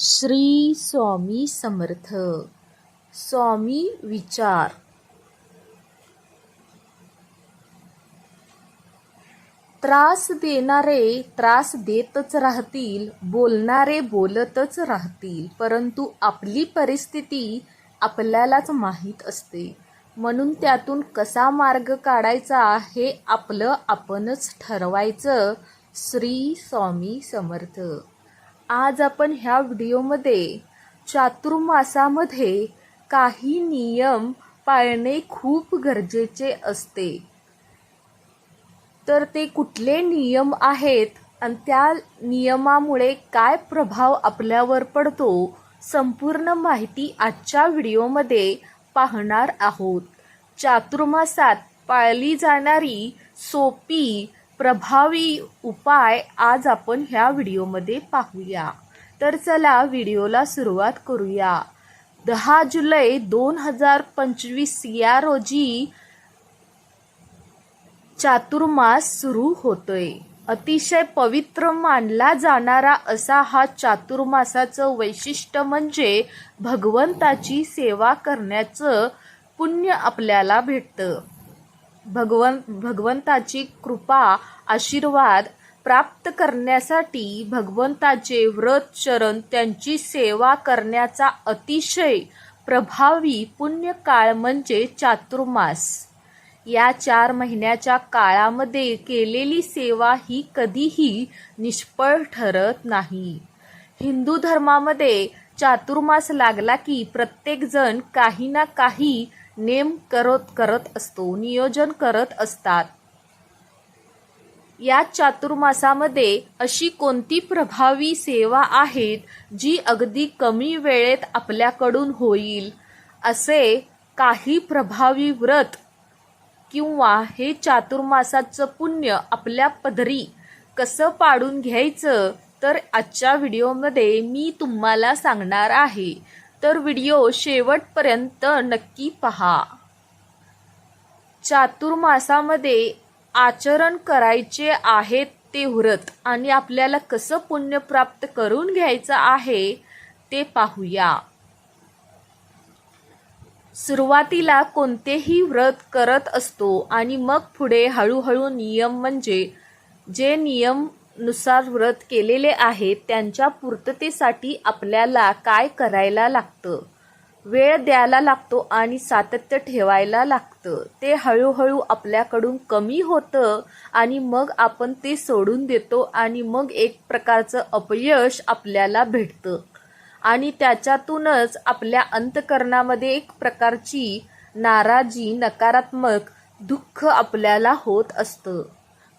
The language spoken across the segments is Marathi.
श्री स्वामी समर्थ. स्वामी विचार. त्रास देणारे त्रास देतच राहतील बोलणारे बोलतच राहतील परंतु आपली परिस्थिती आपल्यालाच माहीत असते. म्हणून त्यातून कसा मार्ग काढायचा हे आपलं आपणच ठरवायचं. श्री स्वामी समर्थ. आज आपण ह्या व्हिडिओमध्ये चातुर्मासामध्ये काही नियम पाळणे खूप गरजेचे असते. तर ते कुठले नियम आहेत आणि त्या नियमामुळे काय प्रभाव आपल्यावर पडतो संपूर्ण माहिती आजच्या व्हिडिओमध्ये पाहणार आहोत. चातुर्मासात पाळली जाणारी सोपी प्रभावी उपाय आज आपण ह्या व्हिडिओमध्ये पाहूया. तर चला व्हिडिओला सुरुवात करूया. दहा जुलै दोन हजार पंचवीस या रोजी चातुर्मास सुरू होतोय. अतिशय पवित्र मानला जाणारा असा हा चातुर्मासाचं वैशिष्ट्य म्हणजे भगवंताची सेवा करण्याचं पुण्य आपल्याला भेटतं. भगवन भगवंताची कृपा आशीर्वाद प्राप्त करण्यासाठी भगवंताचे व्रत चरण त्यांची सेवा करण्याचा अतिशय प्रभावी पुण्य काळ म्हणजे चातुर्मास. या चार महिन्याच्या काळामध्ये केलेली सेवा ही कधीही निष्फळ ठरत नाही. हिंदू धर्मामध्ये चातुर्मास लागला की प्रत्येकजण काही ना काही नेम करत करत असतो नियोजन करत असतात. या चातुर्मासामध्ये अशी कोणती प्रभावी सेवा आहेत जी अगदी कमी वेळेत आपल्याकडून होईल? असे काही प्रभावी व्रत किंवा हे चातुर्मासाचं पुण्य आपल्या पदरी कसं पाडून घ्यायचं तर आजच्या व्हिडिओमध्ये मी तुम्हाला सांगणार आहे. तर व्हिडिओ शेवटपर्यंत नक्की पहा. चातुर्मासामध्ये आचरण करायचे आहेत ते व्रत आणि आपल्याला कसं पुण्य प्राप्त करून घ्यायचं आहे ते पाहूया. सुरुवातीला कोणतेही व्रत करत असतो आणि मग पुढे हळूहळू नियम म्हणजे जे नियम नुसार व्रत केलेले आहेत त्यांच्या पूर्ततेसाठी आपल्याला काय करायला लागतं? वेळ द्यायला लागतो आणि सातत्य ठेवायला लागतं. ते हळूहळू आपल्याकडून कमी होतं आणि मग आपण ते सोडून देतो आणि मग एक प्रकारचं अपयश आपल्याला भेटतं. आणि त्याच्यातूनच आपल्या अंतकरणामध्ये एक प्रकारची नाराजी नकारात्मक दुःख आपल्याला होत असतं.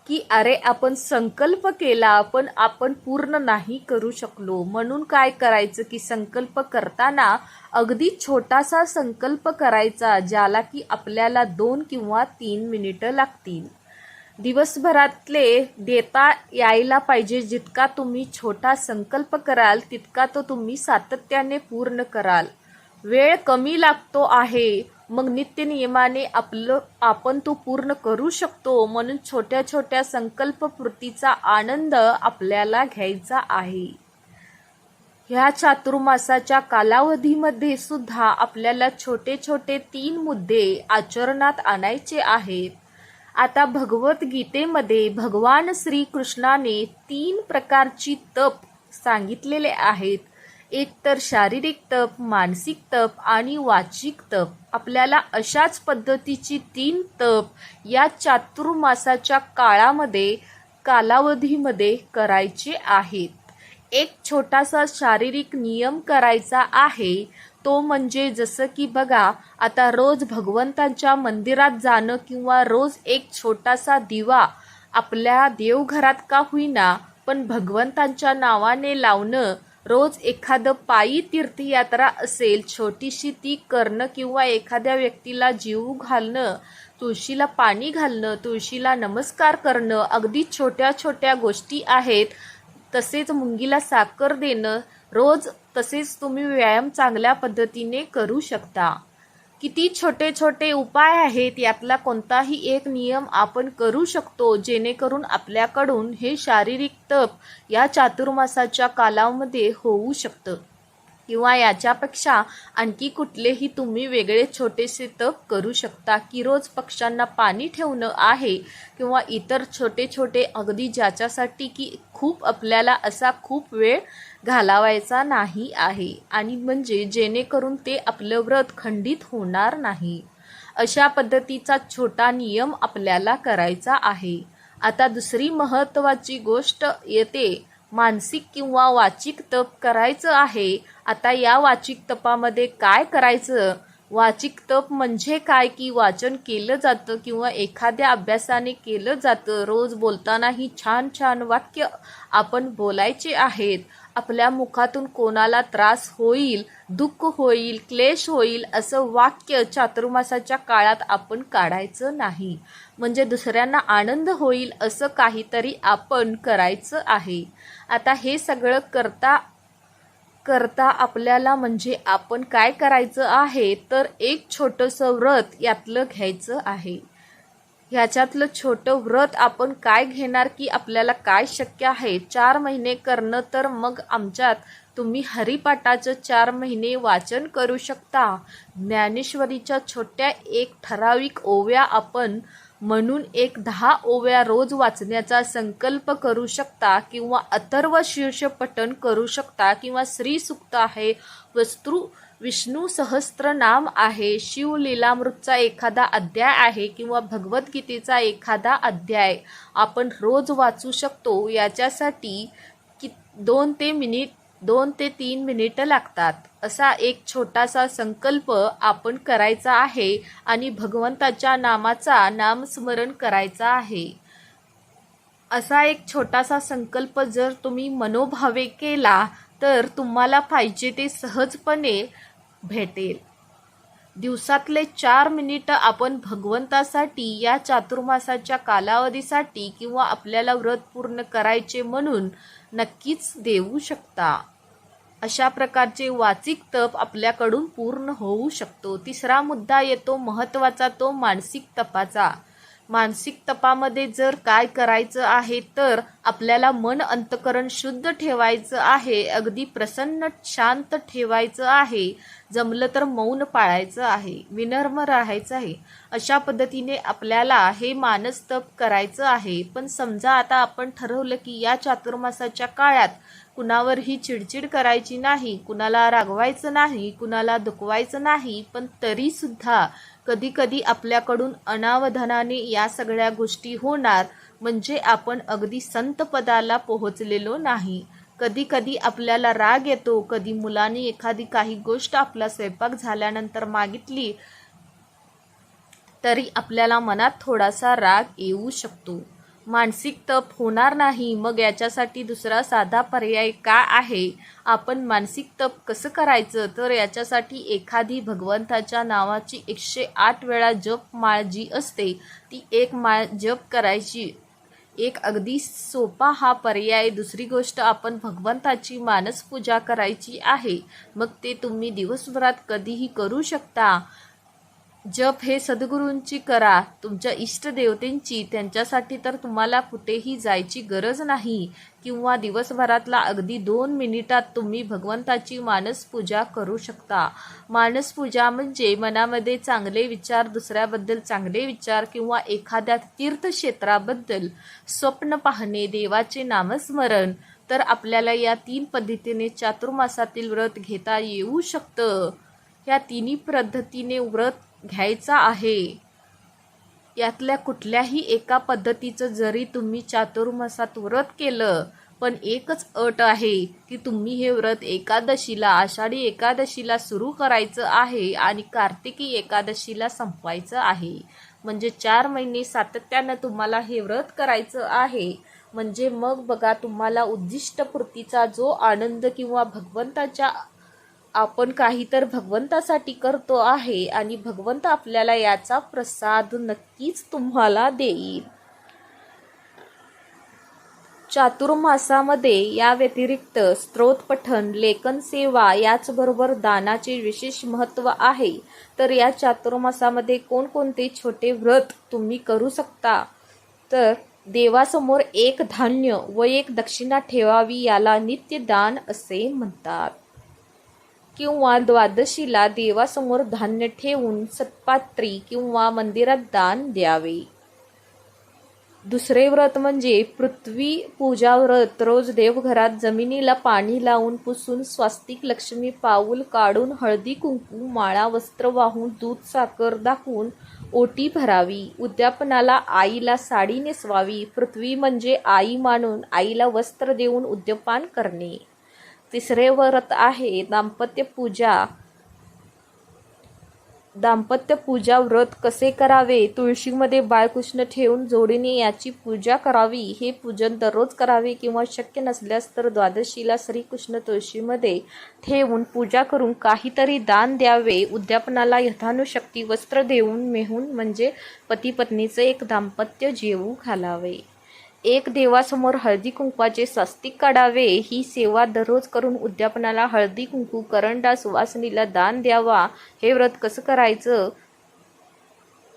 की अरे आपण संकल्प केला पण आपण पूर्ण नाही करू शकलो. म्हणून काय करायचं की संकल्प करताना अगदी छोटासा संकल्प करायचा ज्याला की आपल्याला दोन किंवा तीन मिनिटं लागतील. दिवसभरातले देता यायला पाहिजे. जितका तुम्ही छोटा संकल्प कराल तितका तो तुम्ही सातत्याने पूर्ण कराल. वेळ कमी लागतो आहे. मग नित्यनियमाने आपलं आपण तो पूर्ण करू शकतो म्हणून छोट्या छोट्या संकल्पपूर्तीचा आनंद आपल्याला घ्यायचा आहे. ह्या चातुर्मासाच्या कालावधीमध्ये सुद्धा आपल्याला छोटे छोटे तीन मुद्दे आचरणात आणायचे आहेत. आता भगवद्गीतेमध्ये भगवान श्रीकृष्णाने तीन प्रकारची तप सांगितलेले आहेत. एकतर शारीरिक तप मानसिक तप आणि वाचिक तप. आपल्याला अशाच पद्धतीची तीन तप या चातुर्मासाच्या काळामध्ये कालावधीमध्ये करायचे आहेत. एक छोटासा शारीरिक नियम करायचा आहे. तो म्हणजे जसं की बघा आता रोज भगवंतांच्या मंदिरात जाणं किंवा रोज एक छोटासा दिवा आपल्या देवघरात का होईना पण भगवंतांच्या नावाने लावणं रोज एखादं पायी तीर्थयात्रा असेल छोटीशी ती करणं किंवा एखाद्या व्यक्तीला जीव घालणं तुळशीला पाणी घालणं तुळशीला नमस्कार करणं अगदी छोट्या छोट्या गोष्टी आहेत तसेच मुंगीला साखर देणं रोज तसेच तुम्ही व्यायाम चांगल्या पद्धतीने करू शकता. किती छोटे छोटे उपाय आहेत यातला कोणताही एक नियम आपण करू शकतो जेणेकरून आपल्याकडून हे शारीरिक तप या चातुर्मासाच्या कालामध्ये होऊ शकतं. किंवा याच्यापेक्षा आणखी कुठलेही तुम्ही वेगळे छोटेसे तप करू शकता की रोज पक्ष्यांना पाणी ठेवणं आहे किंवा इतर छोटे छोटे अगदी ज्याच्यासाठी की खूप आपल्याला असा खूप वेळ घालावायचा नाही आहे आणि म्हणजे जेणेकरून ते आपलं व्रत खंडित होणार नाही. अशा पद्धतीचा छोटा नियम आपल्याला करायचा आहे. आता दुसरी महत्त्वाची गोष्ट येते. मानसिक किंवा वाचिक तप करायचं आहे. आता या वाचिक तपामध्ये काय करायचं? वाचिक तप म्हणजे काय? की वाचन केलं जातं किंवा एखाद्या अभ्यासाने केलं जातं. रोज बोलतानाही छान छान वाक्य आपण बोलायचे आहेत. आपल्या मुखातून कोणाला त्रास होईल दुःख होईल क्लेश होईल असं वाक्य चातुर्मासाच्या काळात आपण काढायचं नाही. म्हणजे दुसऱ्यांना आनंद होईल असं काहीतरी आपण करायचं आहे. आता हे सगळं करता करता आपल्याला म्हणजे आपण काय करायचं आहे? तर एक छोटंसं व्रत यातलं घ्यायचं आहे. ह्याच्यातलं छोटं व्रत आपण काय घेणार की आपल्याला काय शक्य आहे? चार महिने करणं तर मग आमच्यात तुम्ही हरिपाठाचं चार महिने वाचन करू शकता. ज्ञानेश्वरीच्या छोट्या एक ठराविक ओव्या आपण म्हणून एक दहा ओव्या रोज वाचण्याचा संकल्प करू शकता किंवा अथर्व शीर्ष पठण करू शकता किंवा श्रीसुक्त आहे वस्तू विष्णू सहस्त्रनाम आहे शिवलीलामृतचा एखादा अध्याय आहे किंवा भगवद्गीतेचा एखादा अध्याय आपण रोज वाचू शकतो. याच्यासाठी कि दोन ते मिनिट दोन ते तीन मिनिटं लागतात. असा एक छोटासा संकल्प आपण करायचा आहे आणि भगवंताच्या नामाचा नामस्मरण करायचा आहे. असा एक छोटासा संकल्प जर तुम्ही मनोभावे केला तर तुम्हाला पाहिजे ते सहजपणे भेटेल. दिवसातले चार मिनिटं आपण भगवंतासाठी या चातुर्मासाच्या कालावधीसाठी किंवा आपल्याला व्रत पूर्ण करायचे म्हणून नक्कीच देऊ शकता. अशा प्रकारचे वाचिक तप आपल्याकडून पूर्ण होऊ शकतो. तिसरा मुद्दा येतो महत्त्वाचा तो मानसिक तपाचा. मानसिक तपामध्ये जर काय करायचं आहे तर आपल्याला मन अंतकरण शुद्ध ठेवायचं आहे अगदी प्रसन्न शांत ठेवायचं आहे. जमलं तर मौन पाळायचं आहे विनर्म राहायचं आहे. अशा पद्धतीने आपल्याला हे मानस तप करायचं आहे. पण समजा आता आपण ठरवलं की या चातुर्मासाच्या काळात कुणावरही चिडचिड करायची नाही कुणाला रागवायचं नाही कुणाला दुखवायचं नाही पण तरीसुद्धा कधी कधी आपल्याकडून अनावधानाने या सगळ्या गोष्टी होणार म्हणजे आपण अगदी संतपदाला पोहोचलेलो नाही. कधी कधी आपल्याला राग येतो कधी मुलांनी एखादी काही गोष्ट आपला स्वयंपाक झाल्यानंतर मागितली तरी आपल्याला मनात थोडासा राग येऊ शकतो. मानसिक तप होणार नाही मग याच्यासाठी दुसरा साधा पर्याय का आहे? आपण मानसिक तप कसं करायचं? तर याच्यासाठी एखादी भगवंताच्या नावाची एकशे आठ वेळा जप माळ जी असते. ती एक माळ जप करायची. एक अगदी सोपा हा पर्याय. दुसरी गोष्ट आपण भगवंताची मानस पूजा करायची आहे. मग ते तुम्ही दिवसभरात कधीही करू शकता. जप हे सद्गुरूंची करा. तुमच्या इष्टदेवतेंची त्यांच्यासाठी तर तुम्हाला कुठेही जायची गरज नाही. किंवा दिवसभरातला अगदी दोन मिनिटात तुम्ही भगवंताची मानसपूजा करू शकता. मानसपूजा म्हणजे मनामध्ये चांगले विचार दुसऱ्याबद्दल चांगले विचार किंवा एखाद्या तीर्थक्षेत्राबद्दल स्वप्न पाहणे देवाचे नामस्मरण तर आपल्याला या तीन पद्धतीने चातुर्मासातील व्रत घेता येऊ शकतं. या तिन्ही पद्धतीने व्रत घ्यायचा आहे. यातल्या कुठल्याही एका पद्धतीचं जरी तुम्ही चातुर्मासात व्रत केलं पण एकच अट आहे की तुम्ही हे व्रत एकादशीला आषाढी एकादशीला सुरू करायचं आहे आणि कार्तिकी एकादशीला संपवायचं आहे. म्हणजे चार महिने सातत्यानं तुम्हाला हे व्रत करायचं आहे. म्हणजे मग बघा तुम्हाला उद्दिष्टपूर्तीचा जो आनंद किंवा भगवंताच्या आपण काही तर भगवंतासाठी करतो आहे आणि भगवंत आपल्याला याचा प्रसाद नक्कीच तुम्हाला देईल. चातुर्मासामध्ये या व्यतिरिक्त स्तोत्र पठण लेखन सेवा याचबरोबर दानाचे विशेष महत्त्व आहे. तर या चातुर्मासामध्ये कोणकोणते छोटे व्रत तुम्ही करू शकता? तर देवासमोर एक धान्य व एक दक्षिणा ठेवावी याला नित्यदान असे म्हणतात. किंवा द्वादशीला देवासमोर धान्य ठेवून सत्पात्री किंवा मंदिरात दान द्यावे. दुसरे व्रत म्हणजे पृथ्वी पूजा व्रत. रोज देवघरात जमिनीला पाणी लावून पुसून स्वास्तिक लक्ष्मी पाऊल काढून हळदी कुंकू माळा वस्त्र वाहून दूध साखर दाखवून ओटी भरावी. उद्यापनाला आईला साडी नेसवावी. पृथ्वी म्हणजे आई मानून आईला वस्त्र देऊन उद्यापान करणे. तिसरे व्रत आहे दाम्पत्य पूजा. दाम्पत्य पूजा व्रत कसे करावे? तुळशीमध्ये बाळकृष्ण ठेवून जोडीने याची पूजा करावी. हे पूजन दररोज करावे किंवा शक्य नसल्यास तर द्वादशीला श्रीकृष्ण तुळशीमध्ये ठेवून पूजा करून काहीतरी दान द्यावे. उद्यापनाला यथानुशक्ती वस्त्र देऊन मेहून म्हणजे पती पत्नीचे एक दाम्पत्य जेवू घालावे. एक देवासमोर हळदी कुंकवाचे स्वस्तिक काढावे ही सेवा दररोज करून उद्यापनाला हळदी कुंकू करंडा सुवासिनीला दान द्यावा हे व्रत कसं करायचं?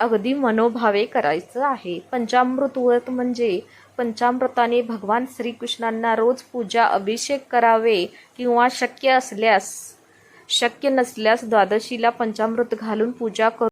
अगदी मनोभावे करायचं आहे. पंचामृत व्रत म्हणजे पंचामृताने भगवान श्रीकृष्णांना रोज पूजा अभिषेक करावे किंवा शक्य असल्यास शक्य नसल्यास द्वादशीला पंचामृत घालून पूजा करू